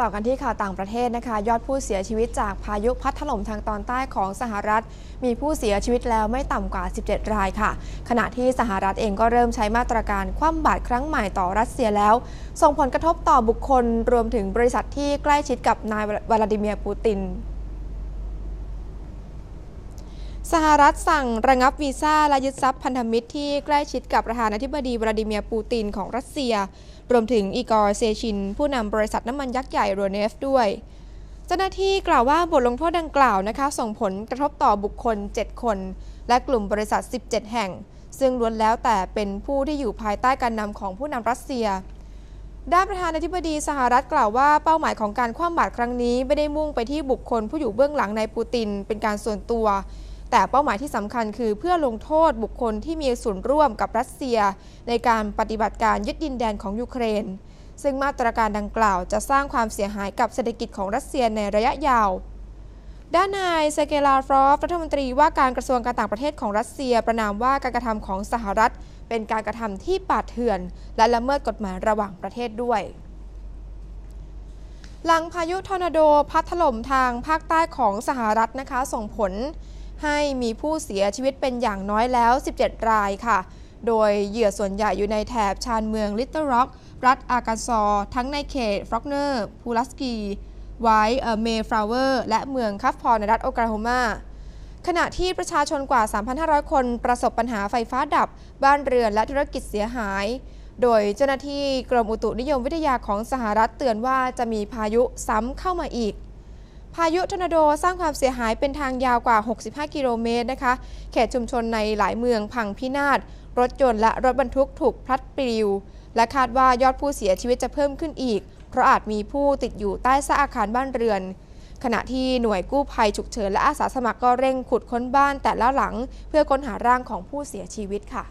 ต่อกันที่ข่าวต่างประเทศนะคะ ยอดผู้เสียชีวิตจากพายุพัดถล่มทางตอนใต้ของสหรัฐ มีผู้เสียชีวิตแล้วไม่ต่ำกว่า 17 รายค่ะ ขณะที่สหรัฐเองก็เริ่มใช้มาตรการคว่ำบาตรครั้งใหม่ต่อรัสเซียแล้ว ส่งผลกระทบต่อบุคคลรวมถึงบริษัทที่ใกล้ชิดกับนายวลาดิเมียร์ปูติน สหรัฐสั่งระงับวีซ่าและยึดทรัพย์พันธมิตรที่ใกล้ชิดกับประธานาธิบดีวลาดิเมียร์ปูตินของรัสเซีย รวมถึงอีกอร์เซชิน ผู้นำบริษัทน้ำมันยักษ์ใหญ่โรเนฟด้วย เจ้าหน้าที่กล่าวว่าบทลงโทษดังกล่าวนะคะ ส่งผลกระทบต่อบุคคล 7 คน และกลุ่มบริษัท 17 แห่ง ซึ่งล้วนแล้วแต่เป็นผู้ที่อยู่ภายใต้การนำของผู้นำรัสเซียด้านประธานาธิบดีสหรัฐกล่าวว่าเป้าหมายของการคว่ำบาตรครั้งนี้ ไม่ได้มุ่งไปที่บุคคลผู้อยู่เบื้องหลังในายปูติน เป็นการส่วนตัว แต่เป้าหมายที่สำคัญคือเพื่อลงโทษบุคคลที่มีส่วนร่วมกับรัสเซีย ในการปฏิบัติการยึดดินแดนของยูเครน ซึ่งมาตรการดังกล่าวจะสร้างความเสียหายกับเศรษฐกิจของรัสเซียในระยะยาวด้านนายเซเกลาฟรอฟรัฐมนตรีว่าการกระทรวงการต่างประเทศของรัสเซียประนามว่าการกระทำของสหรัฐ เป็นการกระทำที่ป่าเถื่อน และละเมิดกฎหมายระหว่างประเทศด้วย หลังพายุทอร์นาโดพัดถล่มทางภาคใต้ของสหรัฐนะคะ ส่งผล ให้มีผู้เสียชีวิตเป็นอย่างน้อยแล้ว 17 รายค่ะ โดยเหยื่อส่วนใหญ่อยู่ในแถบชานเมืองลิตเติ้ลร็อกรัฐอาร์กันซอว์ทั้งในเขตฟรอกเนอร์พูลัสกีไวท์เมฟลาวเวอร์และเมืองคัฟพอร์ในรัฐโอกลาโฮมาขณะที่ประชาชนกว่า 3,500 คนประสบปัญหาไฟฟ้าดับ บ้านเรือนและธุรกิจเสียหาย โดยเจ้าหน้าที่กรมอุตุนิยมวิทยาของสหรัฐเตือนว่าจะมีพายุซ้ำเข้ามาอีก พายุทอร์นาโดสร้างความเสียหายเป็นทางยาวกว่า 65 กิโลเมตรนะคะ เขตชุมชนในหลายเมืองพังพินาศ รถยนต์และรถบรรทุกถูกพลัดปลิว และคาดว่ายอดผู้เสียชีวิตจะเพิ่มขึ้นอีก เพราะอาจมีผู้ติดอยู่ใต้ซากอาคารบ้านเรือน ขณะที่หน่วยกู้ภัยฉุกเฉินและอาสาสมัครก็เร่งขุดค้นบ้านแต่ละหลัง เพื่อค้นหาร่างของผู้เสียชีวิตค่ะ